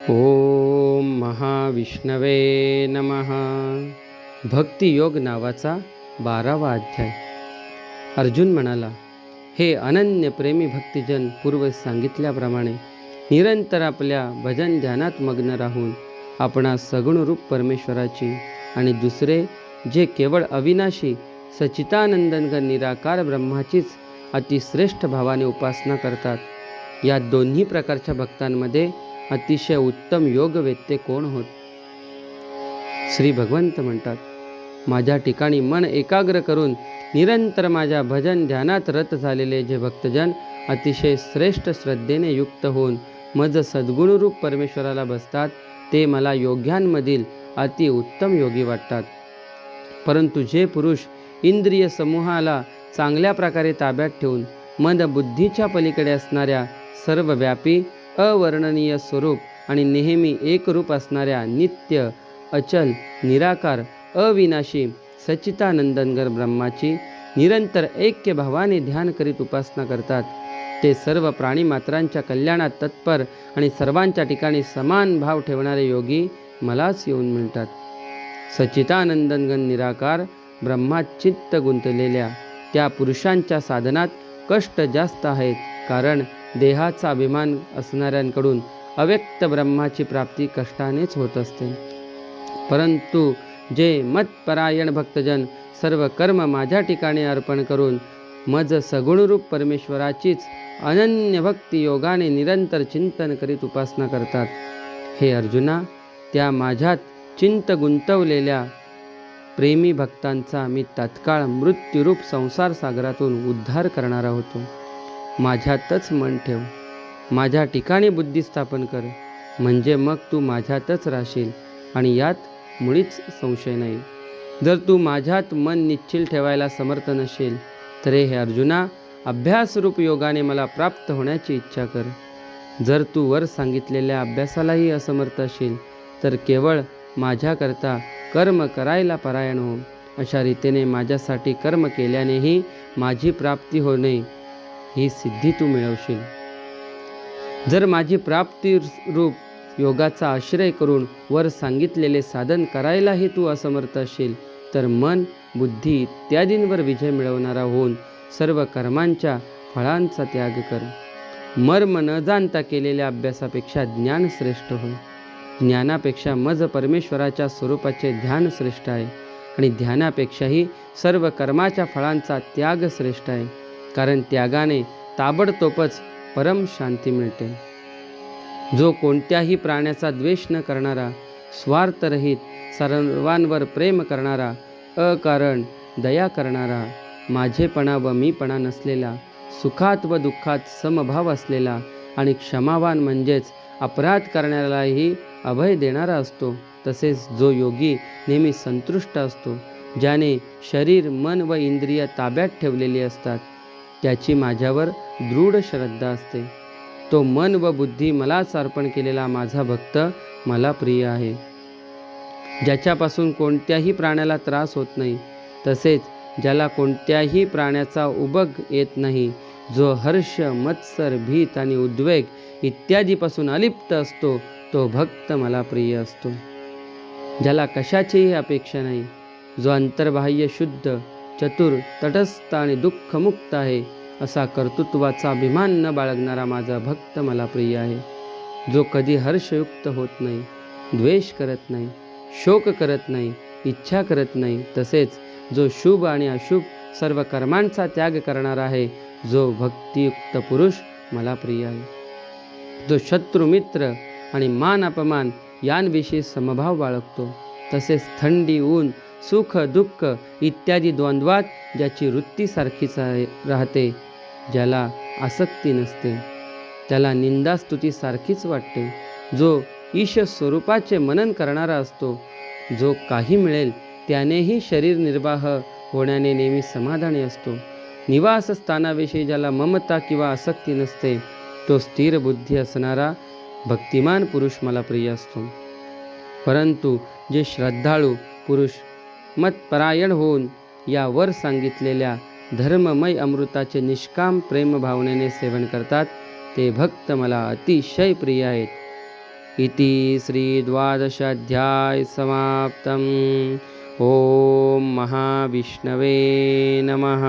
ओम महाविष्णवे नम. भक्तियोग नावाचा बारावा अध्याय. अर्जुन म्हणाला हे अनन्य प्रेमी भक्तिजन पूर्व सांगितल्याप्रमाणे निरंतर आपल्या भजन ध्यानात मग्न राहून आपणा सगुण रूप परमेश्वराची आणि दुसरे जे केवळ अविनाशी सचितानंदनग निराकार ब्रह्माचीच अतिश्रेष्ठ भावाने उपासना करतात या दोन्ही प्रकारच्या भक्तांमध्ये अतिशय उत्तम योगवेत्ते कोण होत? श्री भगवंत म्हणतात माझ्या ठिकाणी मन एकाग्र करून निरंतर माझ्या भजन ध्यानात रत झालेले जे भक्तजन अतिशय श्रेष्ठ श्रद्धेने युक्त होऊन मज सद्गुणरूप परमेश्वराला बसतात ते मला योग्यांमधील अति उत्तम योगी वाटतात. परंतु जे पुरुष इंद्रिय समूहाला चांगल्या प्रकारे ताब्यात ठेवून मन बुद्धीच्या पलीकडे असणाऱ्या सर्वव्यापी अवर्णनीय स्वरूप आणि नेहमी एकरूप असणाऱ्या नित्य अचल निराकार अविनाशी सच्चितानंदनगर ब्रह्माची निरंतर ऐक्य भावाने ध्यान करीत उपासना करतात. ते सर्व प्राणीमात्रांच्या कल्याणात तत्पर आणि सर्वांच्या ठिकाणी समान भाव ठेवणारे योगी मलाच येऊन मिळतात. सच्चितानंदनगन निराकार ब्रह्मात चित्त गुंतलेल्या त्या पुरुषांच्या साधनात कष्ट जास्त आहेत. कारण देहाचा अभिमान असणाऱ्यांकडून अव्यक्त ब्रह्माची प्राप्ती कष्टानेच होत असते. परंतु जे मत्परायण भक्तजन सर्व कर्म माझ्या ठिकाणी अर्पण करून मज सगुणरूप परमेश्वराचीच अनन्य भक्ती योगाने निरंतर चिंतन करीत उपासना करतात. हे अर्जुना त्या माझ्यात चिंत गुंतवलेल्या प्रेमी भक्तांचा मी तत्काळ मृत्यूरूप संसार सागरातून उद्धार करणारा होतो. माझ्यातच मन ठेव. माझ्या ठिकाणी बुद्धी स्थापन कर. म्हणजे मग तू माझ्यातच राहशील आणि यात मुळीच संशय नाही. जर तू माझ्यात मन निश्चिल ठेवायला समर्थ नसेल तर हे अर्जुना अभ्यासरूप योगाने मला प्राप्त होण्याची इच्छा कर. जर तू वर सांगितलेल्या अभ्यासालाही असमर्थ असेल तर केवळ माझ्याकरता कर्म करायला परायण हो. अशा रीतीने माझ्यासाठी कर्म केल्यानेही माझी प्राप्ती होणे ही सिद्धी तू मिळवशील. जर माझी प्राप्ती रूप योगाचा आश्रय करून वर सांगितलेले साधन करायलाही तू असमर्थ असेल तर मन बुद्धी इत्यादींवर विजय मिळवणारा होऊन सर्व कर्मांच्या फळांचा त्याग कर. मर्म न जाणता केलेल्या अभ्यासापेक्षा ज्ञान श्रेष्ठ होय. ज्ञानापेक्षा मज परमेश्वराच्या स्वरूपाचे ध्यान श्रेष्ठ आहे आणि ध्यानापेक्षाही सर्व कर्माच्या फळांचा त्याग श्रेष्ठ आहे. कारण त्यागाने ताबडतोबच परम शांती मिळते. जो कोणत्याही प्राण्याचा द्वेष न करणारा स्वार्थरहित सर्वांवर प्रेम करणारा अकारण दया करणारा माझेपणा व मीपणा नसलेला सुखात व दुःखात समभाव असलेला आणि क्षमावान म्हणजेच अपराध करणाऱ्यालाही अभय देणारा असतो तसेच जो योगी नेहमी संतुष्ट असतो ज्याने शरीर मन व इंद्रिय ताब्यात ठेवलेली असतात. त्याची माझ्यावर दृढ श्रद्धा असते. तो मन व बुद्धी मलाच अर्पण केलेला माझा भक्त मला प्रिय आहे. ज्याच्यापासून कोणत्याही प्राण्याला त्रास होत नाही तसेच ज्याला कोणत्याही प्राण्याचा उबग येत नाही जो हर्ष मत्सर भीत आणि उद्वेग इत्यादीपासून अलिप्त असतो तो भक्त मला प्रिय असतो. ज्याला कशाचीही अपेक्षा नाही जो अंतर्बाह्य शुद्ध चतुर तटस्थ आणि दुःखमुक्त आहे असा कर्तृत्वाचा अभिमान न बाळगणारा माझा भक्त मला प्रिय आहे. जो कधी हर्षयुक्त होत नाही द्वेष करत नाही शोक करत नाही इच्छा करत नाही तसेच जो शुभ आणि अशुभ सर्व कर्मांचा त्याग करणारा आहे जो भक्तियुक्त पुरुष मला प्रिय आहे. जो शत्रू मित्र आणि मान अपमान यांविषयी समभाव बाळगतो तसेच थंडी ऊन सुख दुःख इत्यादी द्वंद्वात ज्याची वृत्ती सारखीच राहते ज्याला आसक्ती नसते. त्याला निंदास्तुती सारखीच वाटते. जो ईश स्वरूपाचे मनन करणारा असतो जो काही मिळेल त्यानेही शरीर निर्वाह होण्याने नेहमी समाधानी असतो. निवासस्थानाविषयी ज्याला ममता किंवा आसक्ती नसते तो स्थिर बुद्धी असणारा भक्तिमान पुरुष मला प्रिय असतो. परंतु जे श्रद्धाळू पुरुष मतपरायण होऊन यावर सांगितलेल्या धर्ममय अमृताचे निष्काम प्रेमभावनेने सेवन करतात ते भक्त मला अतिशय प्रिय आहेत. इति श्रीद्वादशाध्याय समाप्तम्. ओम महाविष्णवे नमः.